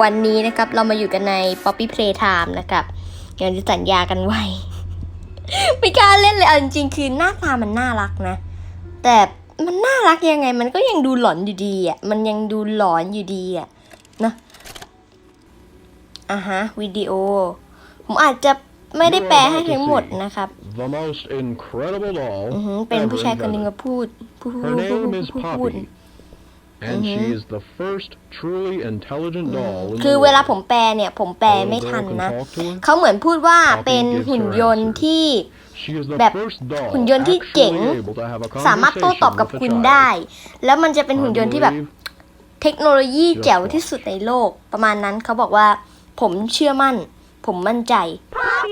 วันนี้นะครับเรามาอยู่กันใน Poppy Playtime นะครับอย่างที่สัญญากันไว้ ไม่กล้าเล่นเลยเอาจริงๆคือหน้าตามันน่ารักนะ แต่มันน่ารักยังไง มันก็ยังดูหลอนอยู่ดีอะมันยังดูหลอนอยู่ดีอะนะอะฮะวิดีโอ ผมอาจจะไม่ได้แปลให้ทั้งหมดนะครับ The most incredible doll อือหือเป็น ever ผู้ชายคนหนึ่ง invented. มาพูดพูดพูด Her พูด name พูด and she is the first truly intelligent doll in คือ the เวลา world. ผมแปลเนี่ย ผมแปล A little ไม่ girl ทัน can นะ talk to her. เขาเหมือนพูดว่าเป็นหุ่นยนต์ที่ She is the แบบ first doll หุ่นยนต์ที่เจ๋ง actually able to have a สามารถโต้ตอบกับ conversation คุณ with a ได้ child. แล้วมันจะเป็นหุ่นยนต์ที่แบบ Hard to believe? เทคโนโลยีแจ๋วที่สุดในโลกประมาณนั้นเขาบอกว่าผมเชื่อมั่น ผมมั่นใจ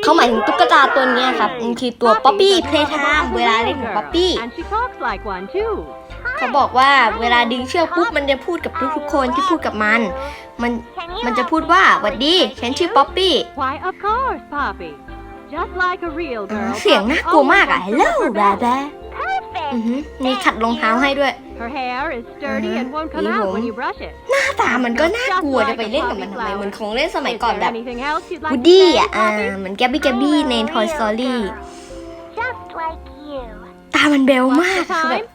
เขาหมายถึงตุ๊กตาตัวเนี้ยครับมันคือตัวป๊อปปี้เพลย์ไทม์เวลาเล่นของป๊อปปี้ And she talks like one too. เขาบอกว่าเวลาดึงเชือกปุ๊บมันจะพูดกับทุกๆคนที่พูดกับมัน มันมันจะพูดว่าหวัดดี ฉันชื่อป๊อปปี้ Why, of course, Poppy. Just like a real อ่า girl. เสียง Poppy น่ากลัวมากอะ always ฮัล wants โหล to look แบ her บ best. อือหือมีขัดรองเท้าให้ด้วย Her hair is sturdy Uh-huh. and won't come Ý out hồn. when you brush it. หน้าตามันก็น่ากลัวจะไปเล่นกับมันทำไมเหมือนของเล่นสมัย Is ก่อน there แบบ anything else you'd วู like ด to ดี้ say, อะอ่า Poppy? เหมือนแกบบี้แกบบี้ใน Toy Story Just like you. ตามันเบล What's มาก the คือแบบ time?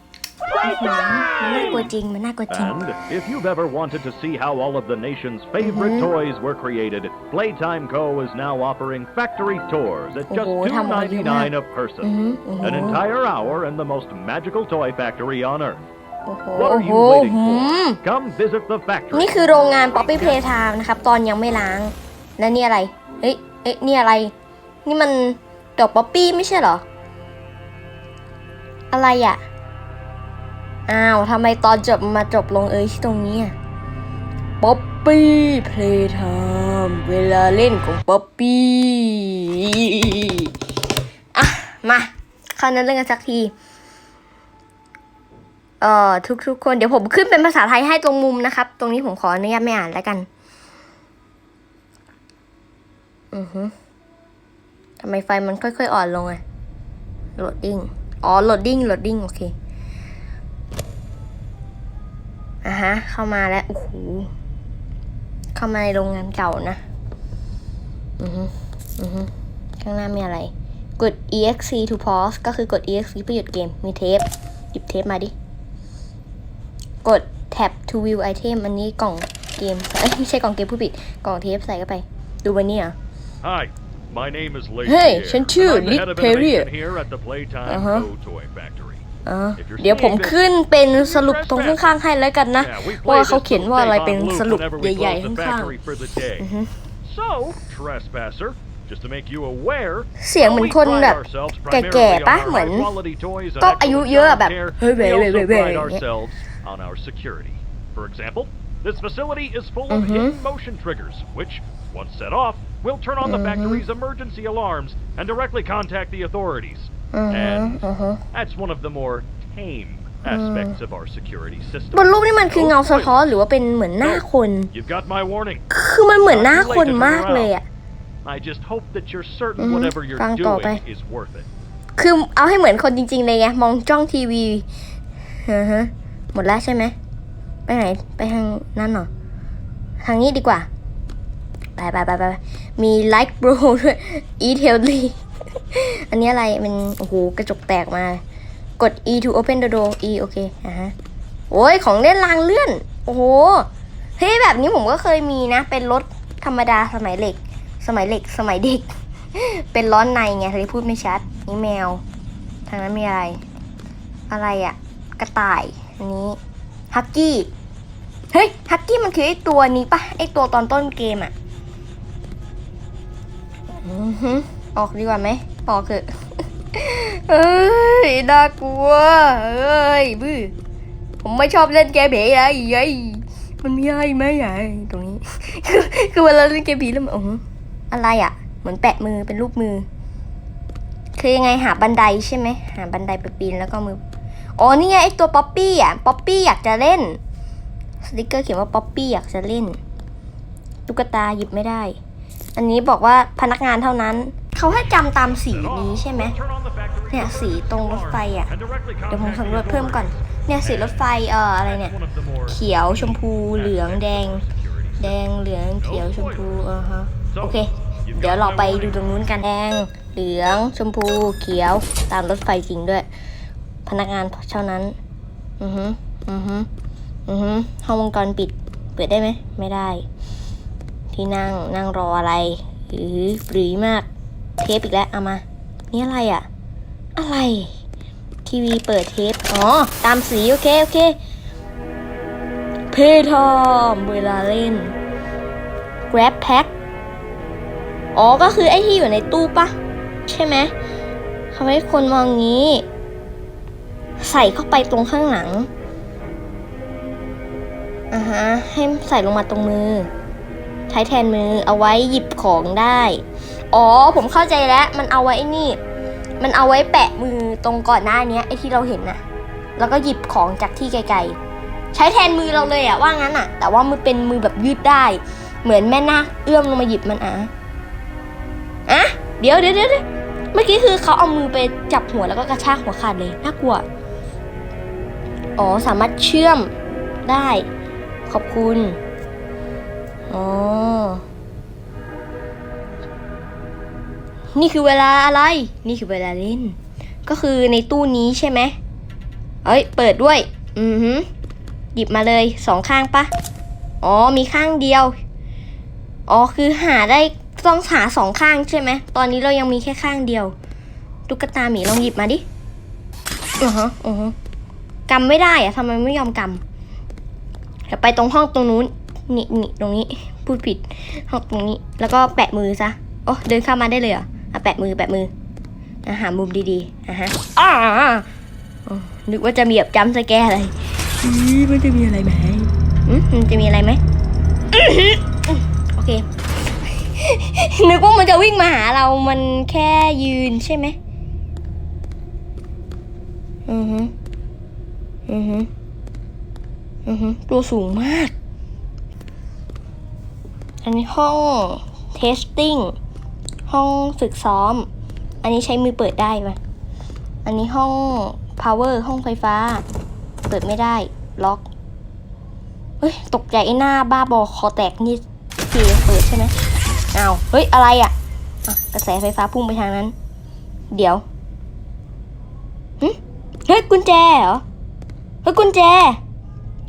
มันน่ากลัวจริง มันน่ากลัวจริง And if you've ever wanted to see how all of the nation's favorite Mhm. toys were created, Playtime Co. is now offering factory tours at just Oh,ทำมาเยอะมาก $2.99 a อือ person. หืออือหื An อ entire hour in the most magical toy factory on Earth. โอ้โห What โอ้ are โห you waiting หืม for? Come visit the factory. นี่คือโรงงาน Poppy Playtime นะครับ ตอนยังไม่ล้าง และนี่อะไร เอ้ย เอ้ย นี่อะไร นี่มันดอกป๊อปปี้ไม่ใช่เหรอ อะไรอ่ะ อ้าวทำไมตอนจบมาจบลงเอ้ยที่ตรงนี้อะป๊อปปี้เพลย์ไทม์เวลาเล่นของป๊อปปี้อะมาเขาเนื้อเรื่องกันสักที เอ่อทุกทุกๆคนเดี๋ยวผมขึ้นเป็นภาษาไทยให้ตรงมุมนะครับ ตรงนี้ผมขออนุญาตไม่อ่านแล้วกัน อือฮึทำไมไฟมันค่อยๆอ่อนลงอะโหลดดิ้ง อ๋อโหลดดิ้งโหลดดิ้งโอเค อะฮะ เข้ามาแล้ว โอ้โห เข้ามาในโรงงานเก่านะ อือฮึอือฮึข้างหน้ามีอะไร กด exe to pause ก็คือกด exe เพื่อหยุดเกม มีเทป หยิบเทปมาดิ กด tab to view item อันนี้กล่องเกม เอ้ย ไม่ใช่กล่องเกมผู้ผิด กล่องเทปใส่เข้าไป ดูวันนี้เหรอ Hi, my name is Lee. Hey, Pierre, ฉันชื่อ and I'm the Nick head of Perrier. innovation here at the Playtime Uh-huh. Co. Toy Factory. อ่า If you're เดี๋ยวผม seeing this- ขึ้นเป็นสรุปตรงข้างๆให้แล้วกันนะ Yeah, we ว่า play เขา this เขียน little ว่าอะไร tape เป็น on ส loop รุป whenever we ใหญ่ close ๆ the ข้าง factory for the day. So, trespasser, just to make you aware, ๆเสียงเหมือนคนแบบแก่ๆปะเหมือนก็อายุเยอะอะแบบเฮ้ยเว้ย we เว้ย also เว้ย pride เว้ย ourselves on our security. For example, this facility is full of Mhm. hidden motion triggers, which, once set off, will turn on the factory's emergency alarms and directly contact the authorities. อือฮึ And อือฮึ that's one of the more tame aspects of our security system. บนรูปนี่มันคือเงาสะท้อนหรือว่าเป็นเหมือนหน้าคน You've got my warning. คือมันเหมือนหน้าคนมากเลยอะ I just hope that you're certain Mhm. whatever you're ฟังต่อไป doing is worth it. คือเอาให้เหมือนคนจริงๆเลยไงมองจ้องทีวีอือฮะหมดแล้วใช่ไหมไปไหนไปทางนั่นเหรอทางนี้ดีกว่า ไปไปไปไปไปมีไลค์โบรด้วย eat healthy อันนี้อะไรมันโอ้โหกระจกแตกมา กด e to open the door e โอเคอะฮะโอ้ยของเล่นรางเลื่อน โอ้โหเฮ้ยแบบนี้ผมก็เคยมีนะ เป็นรถธรรมดาสมัยเหล็ก สมัยเหล็ก สมัยเด็ก เป็นร้อนในไงเลยพูดไม่ชัดนี่แมว ทางนั้นมีอะไร อะไรอะกระต่ายอันนี้ฮักกี้เฮ้ยฮักกี้มันคือไอตัวนี้ปะไอตัวตอนต้นเกมอะอือหื ออกดีกว่าไหมออกเถอะเอ้ยน่ากลัวเอ้ยบื้อผมไม่ชอบเล่นเกมผีอะไรไอ้มันมีอะไรไหมไอ้ตรงนี้คือคือเวลาเล่นเกมผีแล้วมันอ๋อะไรอะเหมือนแปะมือเป็นรูปมือ คือยังไงหาบันไดใช่ไหมหาบันไดไปปีนแล้วก็มืออ๋อนี่ไงไอตัวป๊อปปี้อะป๊อปปี้อยากจะเล่นสติกเกอร์เขียนว่าป๊อปปี้อยากจะเล่นตุ๊กตาหยิบไม่ได้ อันนี้บอกว่าพนักงานเท่านั้น เขาให้จำตามสีนี้ใช่ไหมเนี่ยสีตรงรถไฟอะ เดี๋ยวผมสำรวจเพิ่มก่อน เนี่ยสีรถไฟเอ่ออะไรเนี่ย เขียวชมพูเหลืองแดง แดงเหลืองเขียวชมพูอ่าฮะโอเค เดี๋ยวเราไปดูตรงนู้นกันแดง เหลืองชมพูเขียวตามรถไฟจริงด้วย พนักงานเท่านั้น อือฮึอือฮึอือฮึห้องวงจรปิดเปิดได้ไหม ไม่ได้ ที่นั่งนั่งรออะไร หรือปรีมาก เทปอีกแล้วเอามา นี่อะไรอะ อะไร ทีวีเปิดเทป อ๋อ ตามสีโอเค โอเค เพทอมเวลาเล่น Grab Pack อ๋อ ก็คือไอ้ที่อยู่ในตู้ปะ ใช่ไหมทำให้คนมองงี้ ใส่เข้าไปตรงข้างหลังอ่าฮะ ให้ใส่ลงมาตรงมือ ใช้แทนมือเอาไว้หยิบของได้ อ๋อ ผมเข้าใจแล้ว มันเอาไว้ไอ้นี่ มันเอาไว้แปะมือตรงก่อนหน้าเนี้ยไอ้ที่เราเห็นน่ะแล้วก็หยิบของจากที่ไกลๆ ใช้แทนมือเราเลยอะว่างั้นอะแต่ว่ามือเป็นมือแบบยืดได้ เหมือนแม่นาคเอื้อมลงมาหยิบมันอะอะเดี๋ยวเดี๋ยวเดี๋ยวเมื่อกี้คือเขาเอามือไปจับหัวแล้วก็กระชากหัวขาดเลยน่ากลัว อ๋อสามารถเชื่อมได้ ขอบคุณ อ๋อ นี่คือเวลาอะไร นี่คือเวลาเล่น ก็คือในตู้นี้ใช่ไหมเอ้ย เปิดด้วย อือหือหยิบมาเลยสองข้างปะอ๋อ มีข้างเดียว อ๋อ คือหาได้ต้องหาสองข้างใช่ไหม ตอนนี้เรายังมีแค่ข้างเดียว ตุ๊กตาหมีลองหยิบมาดิอือฮะอือฮะกำไม่ได้อะทำไมไม่ยอมกำเดี๋ยวไปตรงห้องตรงนู้น นี่นี่ตรงนี้ พูดผิดห้องตรงนี้ แล้วก็แปะมือซะ โอ้ เดินเข้ามาได้เลยเหรอ อะแปะมือแปะมืออะหามุมดีๆอะฮะอ้าอ๋อนึกว่าจะมีแบบจำสแกร์อะไรอือมันจะมีอะไรไหมอืมมันจะมีอะไรไหมอื้อหืออืมโอเค นึกว่ามันจะวิ่งมาหาเรา มันแค่ยืนใช่ไหมอือฮึอือฮึอือฮึตัวสูงมาก อันนี้ห้อง testing ห้องฝึกซ้อม อันนี้ใช้มือเปิดได้ปะอันนี้ห้อง power ห้องไฟฟ้า เปิดไม่ได้ ล็อก เฮ้ย ตกใจไอ้หน้าบ้าบอคอแตกนี่ทีเปิดใช่ไหมเอาเฮ้ย อะไรอะอะกระแสไฟฟ้าพุ่งไปทางนั้น เดี๋ยวเฮ้ย กุญแจเหรอ เฮ้ย กุญแจ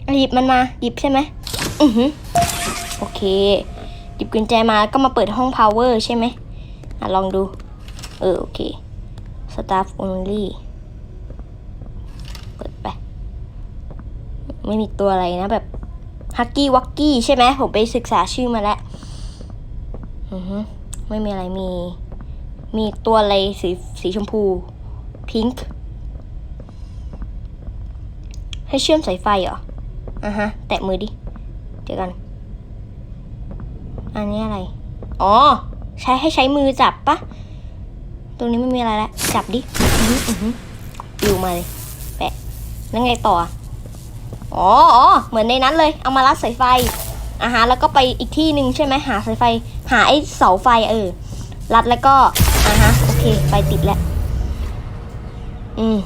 อะหยิบมันมา หยิบใช่ไหมอือหือ โอเค หยิบกุญแจมาก็มาเปิดห้อง power ใช่ไหม อะลองดู เออ โอเค staff only เปิดไป ไม่มีตัวอะไรนะแบบฮักกี้วักกี้ใช่ไหมผมไปศึกษาชื่อมาแล้วอือฮึไม่มีอะไรมี มีตัวอะไรสีสีชมพูพิงค์ให้เชื่อมสายไฟเหรออะฮะ แตะมือดิ เดี๋ยวกัน อันนี้อะไร อ๋อ ใช้ให้ใช้มือจับปะตรงนี้ไม่มีอะไรแล้วจับดิอือหืออือหือปิวมาเลยแปะแล้วไงต่ออ๋อเหมือนในนั้นเลย เอามารัดสายไฟอะฮะแล้วก็ไปอีกที่หนึ่งใช่ไหมหาสายไฟ หาไอ้เสาไฟเออ รัดแล้วก็อะฮะโอเคไฟติดแล้ว อืม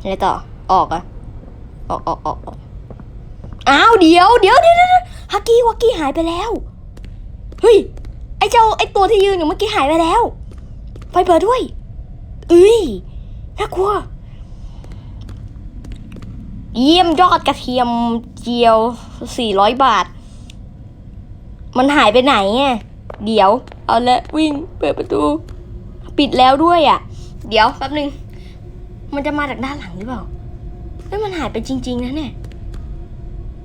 อะไรต่อออกอะออกออกออกออกอ้าวเดี๋ยวเดี๋ยวเดี๋ยวฮักกี้วักกี้หายไปแล้ว เฮ้ย เจ้าไอ้ตัวที่ยืนอยู่เมื่อกี้หายไปแล้ว ไฟเปิดด้วยเอ้ยน่ากลัว เยี่ยมยอดกระเทียมเจียว400บาท มันหายไปไหนอะเดี๋ยว เอาละวิ่งเปิดประตู ปิดแล้วด้วยอะ เดี๋ยวแป๊บนึง มันจะมาจากด้านหลังหรือเปล่าเฮ้ยมันหายไปจริง ๆ นะเนี่ย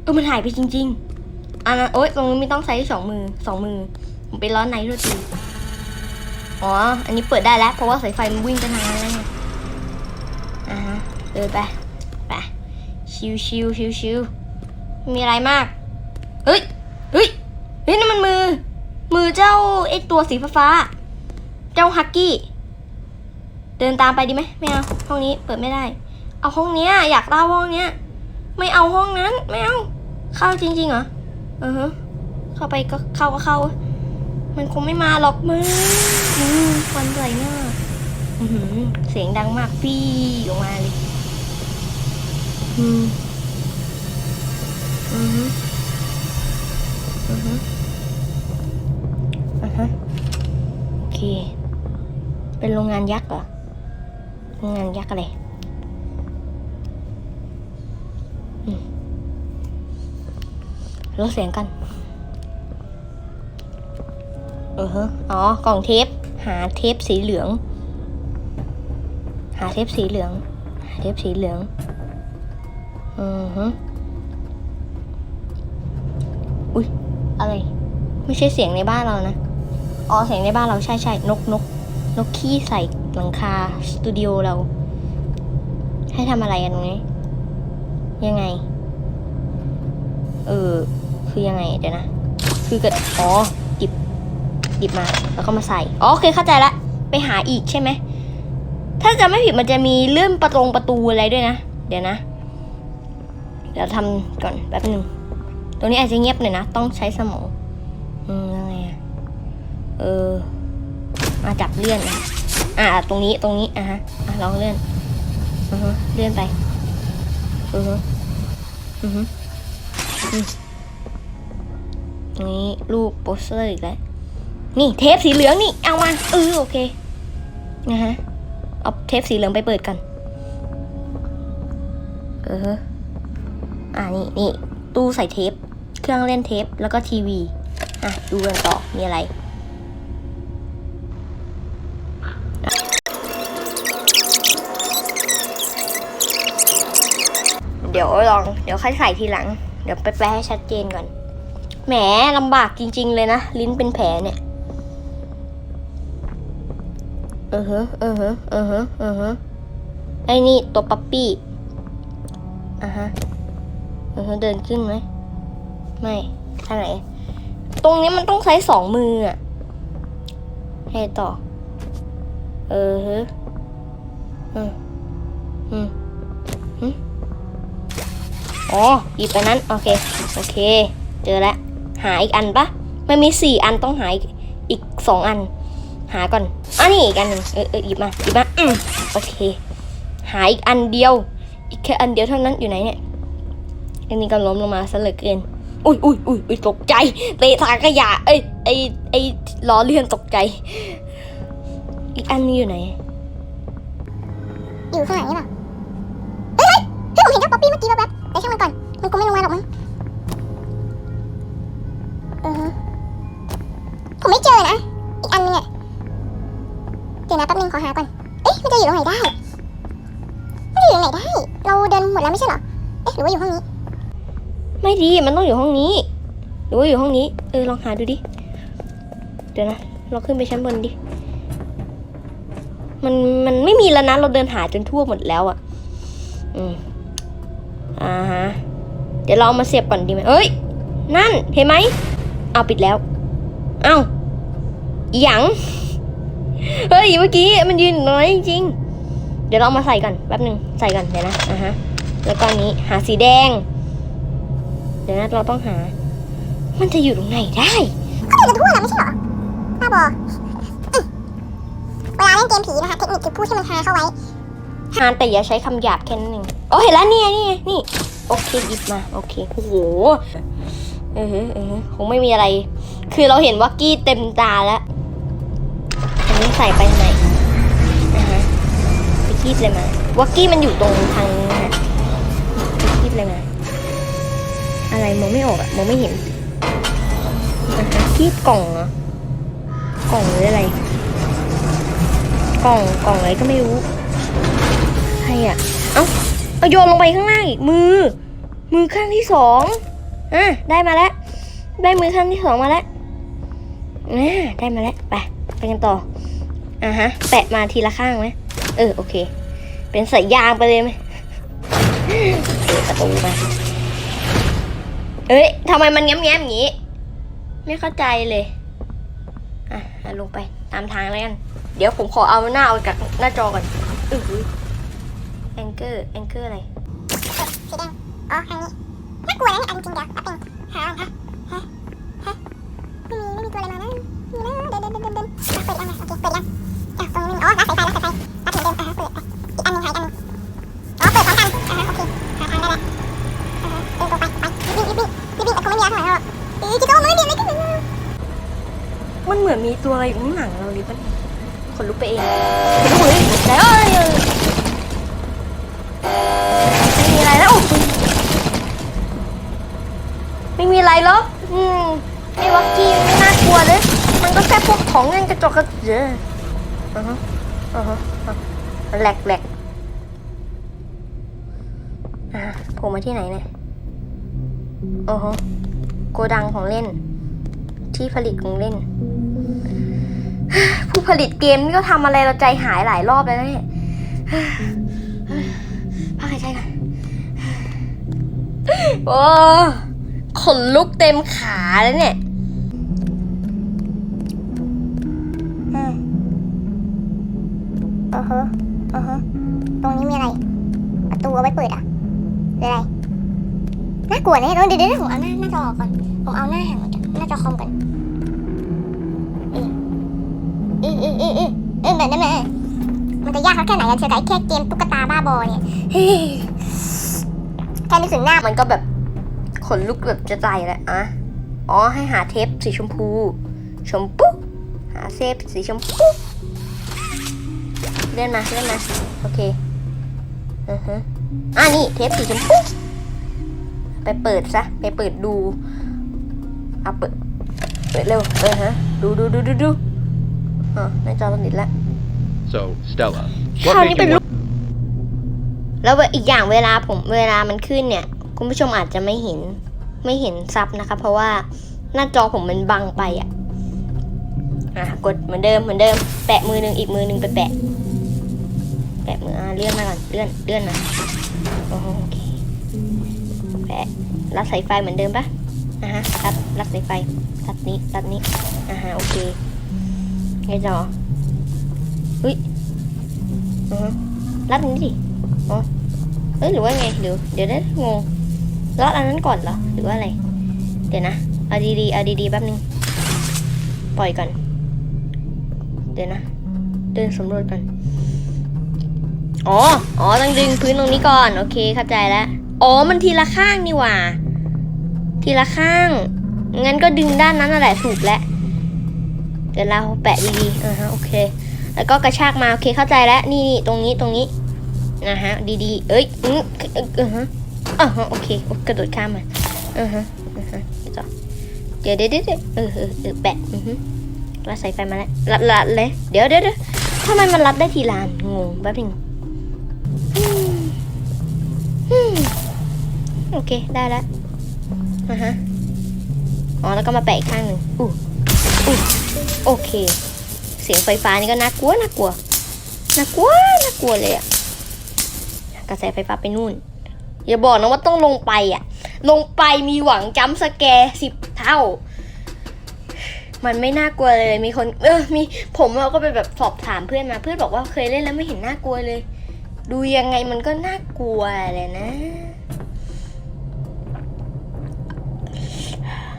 เออมันหายไปจริง ๆอันนั้นโอ๊ยตรงนี้ไม่ต้องใช้สองมือสองมือ ผมไปร้อในด้วยทีอ๋อ อันนี้เปิดได้แล้ว เพราะว่าสายไฟมันวิ่งไปทางนั้นแล้วไงอ่าฮะเดินไป ไป ชิวชิวชิวชิวมีอะไรมาก เฮ้ย เฮ้ย เฮ้ยนั่นมันมือ มือเจ้าไอตัวสีฟ้า เจ้าฮักกี้ เดินตามไปดีไหมไม่เอา ห้องนี้เปิดไม่ได้ เอาห้องเนี้ย อยากเล่าห้องเนี้ย ไม่เอาห้องนั้น ไม่เอา เข้าจริงๆเหรอเออฮะเข้าไปก็เข้าก็เข้า มันคงไม่มาหรอกมึงอืมควันใส่หน้าอื้อหือเสียงดังมากปี้ออกมาเลย อืม อือฮึฮะ โอเค เป็นโรงงานยักษ์เหรอ โรงงานยักษ์อะไรอืมลดเสียงกัน ออฮะอ๋อกล่องเทป หาเทปสีเหลือง หาเทปสีเหลือง หาเทปสีเหลืองอือฮึอุ้ยอะไร ไม่ใช่เสียงในบ้านเรานะ อ๋อเสียงในบ้านเราใช่ใช่นกนกนกขี้ใส่หลังคาสตูดิโอเรา ให้ทำอะไรกันตรงนี้ ยังไง เออ คือยังไงเดี๋ยวนะ คือเกิดอ๋อ หยิบมา แล้วก็มาใส่อ๋อโอเคเข้าใจละไปหาอีกใช่ไหมถ้าจะไม่ผิดมันจะมีเลื่อนประตงประตูอะไรด้วยนะ เดี๋ยวนะเดี๋ยวทำก่อนแป๊บหนึ่งตรงนี้อาจจะเงียบหน่อยนะ ต้องใช้สมอง อืมยังไงอะเออมาจับเลื่อนนะอะตรงนี้ตรงนี้อะฮะอะลองเลื่อนอือฮึเลื่อนไปอือฮึอือฮึนี่รูปโปสเตอร์อีกแล้ว นี่เทปสีเหลืองนี่เอามาเออโอเคนะฮะเอาเทปสีเหลืองไปเปิดกันเอออ่านี่นี่ตู้ใส่เทป เครื่องเล่นเทปแล้วก็ทีวีอะดูกันต่อมีอะไรเดี๋ยวลอง เดี๋ยวค่อยใส่ทีหลัง เดี๋ยวไปแปลให้ชัดเจนก่อน แหมลำบากจริง ๆ เลยนะ ลิ้นเป็นแผลเนี่ย เออฮะเออฮะเออฮะเออฮะไอ้นี่ตัวปั๊ปปี้อะฮะเออฮะเดินขึ้นไหมไม่ทางไหน ตรงนี้มันต้องใช้สองมืออะให้ต่อ เออฮะอืมอืมอืมอ๋อหยิบไปนั้น โอเค โอเค เจอแล้ว หาอีกอันปะมันมีสี่อันต้องหาอีกอีกสองอัน หาก่อนอันนี้อีกอันหนึ่งเออเออหยิบมาหยิบมาอืมโอเค หาอีกอันเดียว อีกแค่อันเดียวเท่านั้นอยู่ไหนเนี่ยอันนี้ก็ล้มลงมาซะเหลือเกินอุ้ยอุ้ยอุ้ยอุ้ยตกใจเตะทางขยะเอ้ยไอไอล้อเลื่อนตกใจ อีกอันนี้อยู่ไหนอยู่ข้างหลังนี่เปล่าเฮ้ยเฮ้ยผมเห็นเจ้าป๊อปปี้เมื่อกี้แว๊บแต่ช่างมันก่อนมันคงไม่ลงมาหรอกมั้ง ดีมันต้องอยู่ห้องนี้หรือว่าอยู่ห้องนี้ เออลองหาดูดิ เดี๋ยวนะเราขึ้นไปชั้นบนดิ มันมันไม่มีแล้วนะเราเดินหาจนทั่วหมดแล้วอะอืมอ่าฮะเดี๋ยวเราเอามาเสียบก่อนดีไหมเอ้ย นั่นเห็นไหมเอาปิดแล้ว เอ้าหยังเฮ้ยเมื่อกี้มันยืนอยู่ตรงนั้นจริงเดี๋ยวเราเอามาใส่ก่อนแป๊บหนึ่งใส่ก่อนเดี๋ยวนะอ่าฮะแล้วก็นี้หาสีแดง ดี๋ยวนะเราต้องหา มันจะอยู่ตรงไหนได้ก็เดินกันทั่วแล้วไม่ใช่เหรอบ้าบออืมเวลาเล่นเกมผีนะคะเทคนิคคือพูดให้มันฮาเข้าไว้หานแต่อย่าใช้คำหยาบแค่นั้นเองโอ้เห็นแล้วนี่ไงนี่ไงนี่โอเคหยิบมาโอเคโอ้โหเออเออคงไม่มีอะไร คือเราเห็นวักกี้เต็มตาแล้วอันนี้ใส่ไปไหนนะฮะไปคีบเลยมาวักกี้มันอยู่ตรงทางนี้นะไปคีบเลยมา อะไรมองไม่ออกอะมองไม่เห็นนะฮะคีบกล่องเหรอกล่องหรืออะไร กล่องกล่องอะไรก็ไม่รู้ใครอะเอ้าเอาโยนลงไปข้างล่างอีกมือ มือข้างที่สองอะได้มาแล้ว ได้มือข้างที่สองมาแล้วอ่าได้มาแล้วไปไปกันต่ออ่าฮะ แปะมาทีละข้างไหมเออโอเค เป็นสายยางไปเลยไหมเปิดประตูมา เอ้ยทำไมมันแง้มๆอย่างนี้ ไม่เข้าใจเลย อะลงไปตามทางแล้วกัน เดี๋ยวผมขอเอาหน้าออกจากหน้าจอก่อนอือแองเกอร์แองเกอร์อะไรสีแดงอ๋อทางนี้น่ากลัวนะเนี่ยเอาจริงเดี๋ยวแป๊บนึงหาก่อนฮะฮะฮะไม่มีไม่มีตัวอะไรมานะมีนะเดินเดินเดินเดินเดินเปิดยังไงโอเคเปิดยังอะตรงนี้อ๋อร้านสายไฟร้านสายไฟร้านถึงเดิมอะเปิดไปอีกอันนึงหายอันนึงอ๋อเปิดพร้อมกันอะโอเคหาทางได้แล้วอะฮะเดินตรงไป ไปรีบวิ่งรีบวิ่งรีบวิ่งแต่คงไม่มีอะไรเท่าไหร่หรอกอีจิโก้มือเดียวเลยก็หนึ่งเมันเหมือนมีตัวอะไรอยู่ข้างหลังเราเลยปะเนี่ยขนลุกไปเองขนลุกเลยแล้วเอยไม่มีอะไรแล้วไม่มีอะไรหรอกอืมไอ้วักกี้ไม่น่ากลัวเลย มันก็แค่พวกของเงินกระจกกระเจออือฮะอือฮะแหลกแหลกอะผล่มาที่ไหนเนี่ยอ้โหโกดังของเล่น ที่ผลิตของเล่น ผู้ผลิตเกมนี่ก็ทำอะไรเราใจหายหลายรอบแล้วเนี่ยพักหายใจก่อนโอ้ขนลุกเต็มขาแล้วเนี่ยอืมอือฮะอือฮะตรงนี้มีอะไร ประตูเอาไว้เปิดอะอะไร น่ากลัวเนี่ยเดี๋ยวเดี๋ยวเดี๋ยวผมเอาหน้าหน้าจอก่อน ผมเอาหน้าห่างออกจากหน้าจอคอมก่อนเออเออเออเออเออเอแบบนั้นนะมันจะยากสักแค่ไหนกันเชียวกับไอ้แค่เกมตุ๊กตาบ้าบอเนี่ยเฮ้ยแค่นึกถึงหน้ามันก็แบบขนลุกแบบจะใจแล้วอะอ๋อให้หาเทปสีชมพู ชมพูหาเทปสีชมพูเลื่อนมาเลื่อนมาโอเคอือฮึอ่านี่เทปสีชมพูไปเปิดซะ ไปเปิดดู อาเปิดเปิดเร็วเออฮะดูดูดูดูดูอ๋อหน้าจอมันติดแล้ว So, Stella, คราว what นี้ made เป็น you รูปแล้วอีกอย่างเวลาผมเวลามันขึ้นเนี่ย คุณผู้ชมอาจจะไม่เห็นไม่เห็นซับนะคะ เพราะว่าหน้าจอผมมันบังไปอะอะกดเหมือนเดิมเหมือนเดิม แปะมือหนึ่งอีกมือหนึ่งไปแปะ แปะมืออะเลื่อนมาก่อนเลื่อนเลื่อนนะโอ้โหโอเคแปะรัดสายไฟเหมือนเดิมปะ อะฮะรัดรัดสายไฟรัดนี้รัดนี้อะฮะโอเคไงจออุ้ยอือฮึรัดนี้ดิอ๋อเอ้ยหรือว่าไงเดี๋ยวเดี๋ยวได้งงรัดอันนั้นก่อนเหรอหรือว่าอะไร เดี๋ยวนะเอาดีๆเอาดีๆแป๊บนึงปล่อยก่อนเดี๋ยวนะเดินสำรวจก่อนอ๋อ อ๋อต้องดึงพื้นตรงนี้ก่อน โอเค เข้าใจแล้ว อ๋อ มันทีละข้างนี่หว่า ทีละข้าง งั้นก็ดึงด้านนั้นนั่นแหละถูกแล้วเดี๋ยวเราแปะดีๆอ่าฮะโอเค แล้วก็กระชากมาโอเคเข้าใจแล้วนี่นี่ตรงนี้ตรงนี้นะฮะดีๆเอ้ยอืออเออฮะอ่าฮะโอเคกระโดดข้ามมาอ่าฮะอ่าฮะเดี๋ยวเดี๋ยวเดี๋ยวเดี๋ยวเออเออเอแปะอือฮึรัดสายไฟมาแล้วรัดรัดเลยเดี๋ยวเดี๋ยวเดี๋ยวทำไมมันรัดได้ทีละนงงแป๊บนึงโอเคได้แล้ว อะฮะอ๋อแล้วก็มาแปะอีกข้างหนึ่งอู้อู้โอเค เสียงไฟฟ้านี่ก็น่ากลัวน่ากลัวน่ากลัวน่ากลัวเลยอะกระแสไฟฟ้าไปนู่น อย่าบอกนะว่าต้องลงไปอะลงไปมีหวังจัมป์สแกร์สิบเท่า มันไม่น่ากลัวเลยมีคนเออมีผมเราก็ไปแบบสอบถามเพื่อนมาเพื่อนบอกว่าเคยเล่นแล้วไม่เห็นน่ากลัวเลย ดูยังไงมันก็น่ากลัวเลยนะ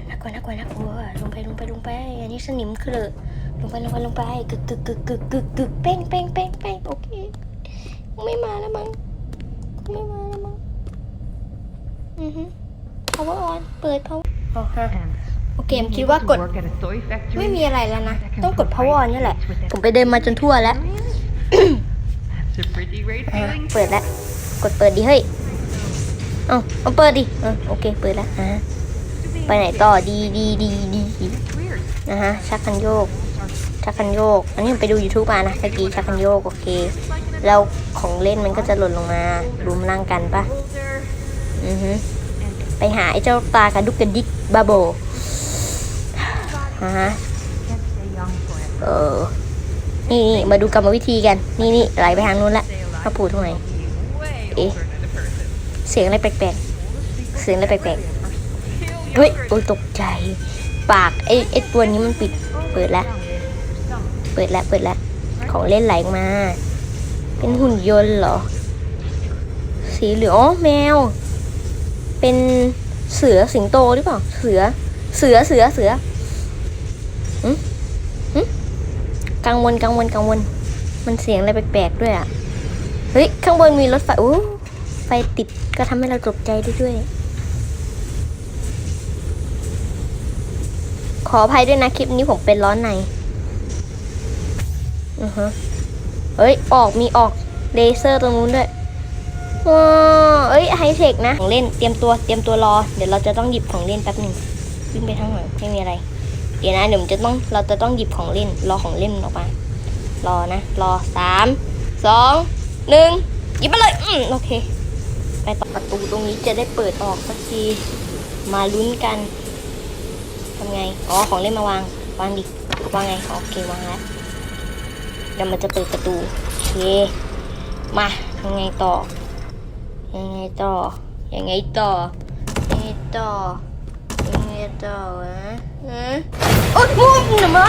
น่ากลัวน่ากลัวน่ากลัวลงไปลงไปลงไป อันนี้สนิมคือเลยลงไปลงไปลงไปกึกกึกกึกกึกกึกกึกเป้งเป้งเป้งเป้งโอเคไม่มาแล้วมั้งไม่มาแล้วมั้งอือฮึ power on เปิด power อ๋อฮะโอเคผมคิดว่ากดไม่มีอะไรแล้วนะ ต้องกด power on นี่แหละ ผมไปเดินมาจนทั่วแล้วอะเปิดแล้ว กดเปิดดิเฮ้ย เอาเอาเปิดดิ เออโอเค เปิดแล้วอะ ไปไหนต่อดีดีดีดีนะฮะชักคันโยก ชักคันโยก อันนี้ไปดู YouTube มานะเมื่อกี้ชักคันโยก โอเค แล้วของเล่นมันก็จะหล่นลงมารุมร่างกันปะอือฮึไปหาไอ้เจ้าตากระดุกกระดิกบาโบอ่าฮะเออนี่นี่มาดูกรรมวิธีกัน นี่นี่ไหลไปทางนู้นละพระปู่ตรงไหนเอ๊ะเสียงอะไรแปลกๆ เสียงอะไรแปลกๆ ฮ้ยโอ้ยตกใจ ปากไอ้ไอ้ตัวนี้มันปิด เปิดแล้ว เปิดแล้วเปิดแล้ว ของเล่นไหลมา เป็นหุ่นยนต์เหรอ สีเหลืองอ๋อแมว เป็นเสือสิงโตหรือเปล่า เสือ เสือเสือเสือหึหึกังวลกังวลกังวล มันเสียงอะไรแปลกๆด้วยอะ เฮ้ย ข้างบนมีรถไฟโอ้ไฟติดก็ทำให้เราตกใจด้ด้วย ขออภัยด้วยนะคลิปนี้ผมเป็นร้อนในอือฮะเฮ้ย ออกมีออกเลเซอร์ตรงนู้นด้วยว้าเอ้ยไฮเทคนะ ของเล่นเตรียมตัวเตรียมตัวรอ เดี๋ยวเราจะต้องหยิบของเล่นแป๊บหนึ่งวิ่งไปทางหลังไม่มีอะไร เดี๋ยวนะเดี๋ยวมันจะต้องเราจะต้องหยิบของเล่น รอของเล่นออกมารอนะ รอสามสองหนึ่งหยิบมาเลยอืมโอเค ไปต่อประตูตรงนี้จะได้เปิดออกสักทีมาลุ้นกัน ทำไง อ๋อ ของเล่นมาวาง วางดิ วางไง โอเควางแล้ว เดี๋ยวมันจะเปิดประตู โอเค มายังไงต่อ ยังไงต่อ ยังไงต่อ ยังไงต่อ ยังไงต่อวะฮะโอ๊ยมุ่งหนูมา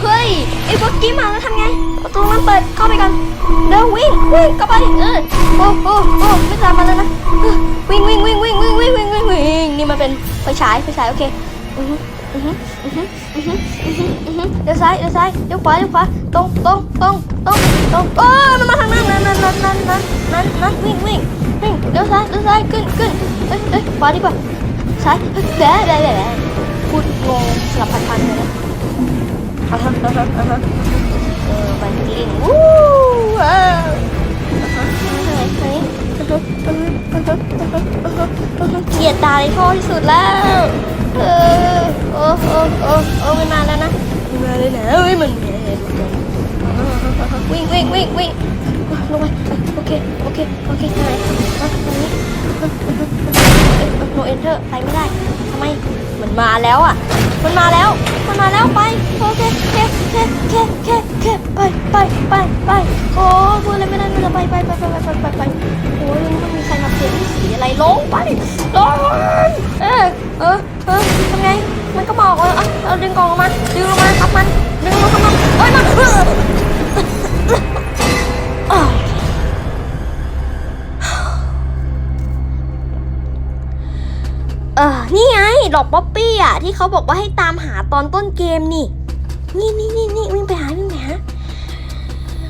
เฮ้ย ไอ้พวกกี้มาแล้วทำไง ประตูมันเปิด เข้าไปกันเร็ววิ่งวิ่งเข้าไป เออ โอ้โอ้โอ้ไม่ตามมาแล้วนะ วิ่งวิ่งวิ่งวิ่งวิ่งวิ่งวิ่งวิ่งวิ่งนี่มันเป็นไฟฉายไฟฉายโอเคอื เดี๋ยวซ้ายเดี๋ยวซ้ายเดี๋ยวขวาเดี๋ยวขวาตรงตรงตรงตรงตรงโอ้มันมาทางนั้นนั้นนั้นนั้นนั้นนั้นนั้นวิ่งวิ่งวิ่งเดี๋ยวซ้ายเดี๋ยวซ้ายขึ้นขึ้นเอ้ยเอ้ยขวาดีกว่าซ้ายแบ๊ะแบ๊ะแบ๊ะพูดงงสลับพันพันเลยนะอะฮะอะฮะอะฮะเออไปลิงวู้ว้าวอะฮเหยียดตาในพ่อที่สุดแล้ว เออโอ้โอ้โอ้โอ้ไม่มาแล้วนะไม่มาเลยนะเอ้ยมันเห็นเห็นเหมือนกันอ่าฮะอ่าฮะอ่าฮะวิ่งวิ่งวิ่งวิ่งลงไปโอเคโอเคโอเคไหนมาตรงนี้โนเอนเตอร์ไปไม่ได้ทำไมมันมาแล้วอะ มันมาแล้วมันมาแล้วไปโอเคเคเคเคเคเคไปไปไปไปโอ้พูดอะไรไม่ได้ไม่ได้ไปไปไปไปไปไปไปโอ้ยยังไม่มีใครมาเปลี่ยนสีอะไรลงไปลงเออเออเออทำไง มันก็บอกว่าเอาเอาดึงกล่องออกมา ดึงลงมาครับมัน ดึงลงมาครับมันโอ้ยมันเออเออนี่ไงดอกป๊อปปี้อะที่เขาบอกว่าให้ตามหาตอนต้นเกมนี่ นี่นี่นี่นี่วิ่งไปหาวิ่งไปหา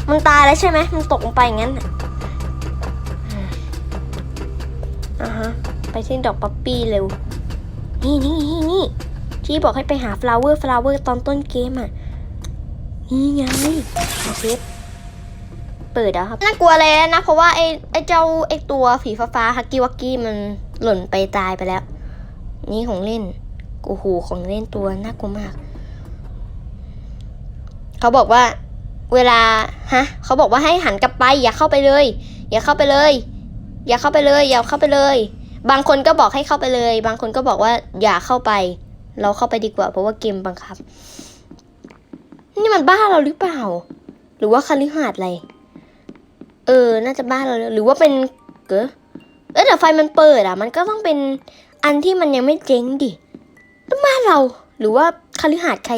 มันตายแล้วใช่ไหม มันตกลงไปงั้นน่ะอ่าฮะ ไปที่ดอกป๊อปปี้เร็ว นี่นี่นี่นี่ที่บอกให้ไปหา flower flower ตอนต้นเกมอะ นี่ไงโอเคเปิดแล้วครับ น่ากลัวเลยนะ เพราะว่าไอ้ไอ้เจ้าไอ้ตัวผีฟ้าๆฮักกี้วักกี้มันหล่นไปตายไปแล้ว นี่ของเล่นโอ้โหของเล่นตัวน่ากลัวมาก เขาบอกว่า เวลาฮะเขาบอกว่าให้หันกลับไป อย่าเข้าไปเลย อย่าเข้าไปเลย อย่าเข้าไปเลยอย่าเข้าไปเลย บางคนก็บอกให้เข้าไปเลย บางคนก็บอกว่าอย่าเข้าไป เราเข้าไปดีกว่า เพราะว่าเกมบังคับ นี่มันบ้าเราหรือเปล่า หรือว่าคฤหาสน์อะไร เออ น่าจะบ้าเรา หรือว่าเป็นเกอเอ้ยแต่ไฟมันเปิดอะ มันก็ต้องเป็นอันที่มันยังไม่เจ๊งดิแล้วบ้านเรา หรือว่าคฤหาสน์ใคร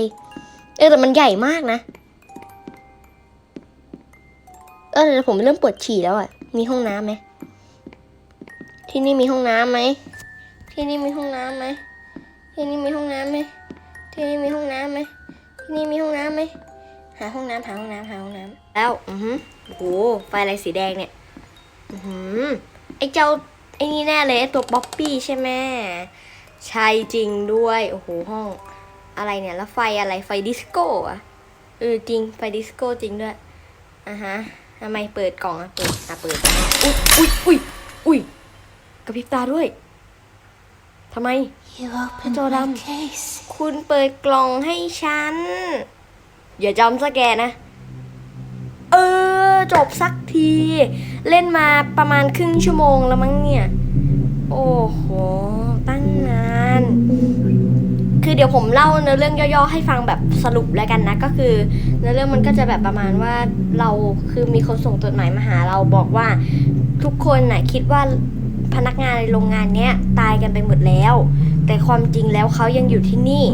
เออแต่มันใหญ่มากนะ เออแต่ผมเริ่มปวดฉี่แล้วอะ มีห้องน้ำไหม ที่นี่มีห้องน้ำไหม ที่นี่มีห้องน้ำไหม ที่นี่มีห้องน้ำไหม ที่นี่มีห้องน้ำไหม ที่นี่มีห้องน้ำไหม หาห้องน้ำหาห้องน้ำหาห้องน้ำแล้ว อือหือโอ้โหไฟอะไรสีแดงเนี่ย อือหือ ไอเจ้าไอนี่แน่เลยไอตัวป๊อปปี้ใช่ไหมใช่จริงด้วย โอ้โห ห้อง อะไรเนี่ย แล้วไฟอะไร ไฟดิสโก้อะเออจริง ไฟดิสโก้จริงด้วย อะฮะทำไมเปิดกล่องอะเปิดอะเปิด อุ้ยอุ้ยอุ้ยอุ้ย กระพริบตาด้วยทำไม You จอ opened ด my case. ำคุณเปิดกล่องให้ฉัน อย่าจำสแกนนะ เออ จบสักที เล่นมาประมาณครึ่งชั่วโมงแล้วมั้งเนี่ย โอ้โห ตั้งนาน คือเดี๋ยวผมเล่าเนื้อเรื่องย่อๆให้ฟังแบบสรุปแล้วกันนะ ก็คือเนื้อเรื่องมันก็จะแบบประมาณว่าเราคือมีคนส่งจดหมายมาหาเราบอกว่าทุกคนน่ะคิดว่า พนักงานในโรงงานเนี้ยตายกันไปหมดแล้ว แต่ความจริงแล้วเขายังอยู่ที่นี่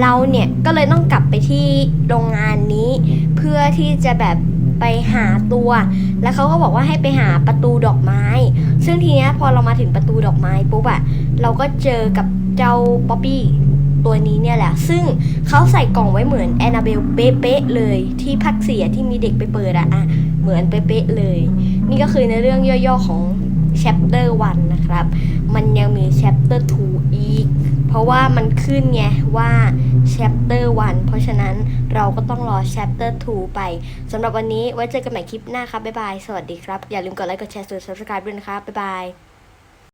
เราเนี่ยก็เลยต้องกลับไปที่โรงงานนี้ เพื่อที่จะแบบไปหาตัว แล้วเขาก็บอกว่าให้ไปหาประตูดอกไม้ ซึ่งทีเนี้ยพอเรามาถึงประตูดอกไม้ปุ๊บอะเราก็เจอกับเจ้าป๊อปปี้ตัวนี้เนี่ยแหละ ซึ่งเขาใส่กล่องไว้เหมือนแอนนาเบลเป๊ะๆเลยที่พักเสียที่มีเด็กไปเปิดอะอะเหมือนเป๊ะๆเลย นี่ก็คือในเรื่องย่อๆของ chapter 1 นะครับ มันยังมี chapter 2 อีก เพราะว่ามันขึ้นไงว่า chapter 1 เพราะฉะนั้นเราก็ต้องรอ chapter 2 ไปสำหรับวันนี้ไว้เจอกันใหม่คลิปหน้าครับ บ๊ายบาย สวัสดีครับ อย่าลืมกดไลค์ กดแชร์ กด subscribe ด้วยนะครับ บ๊ายบาย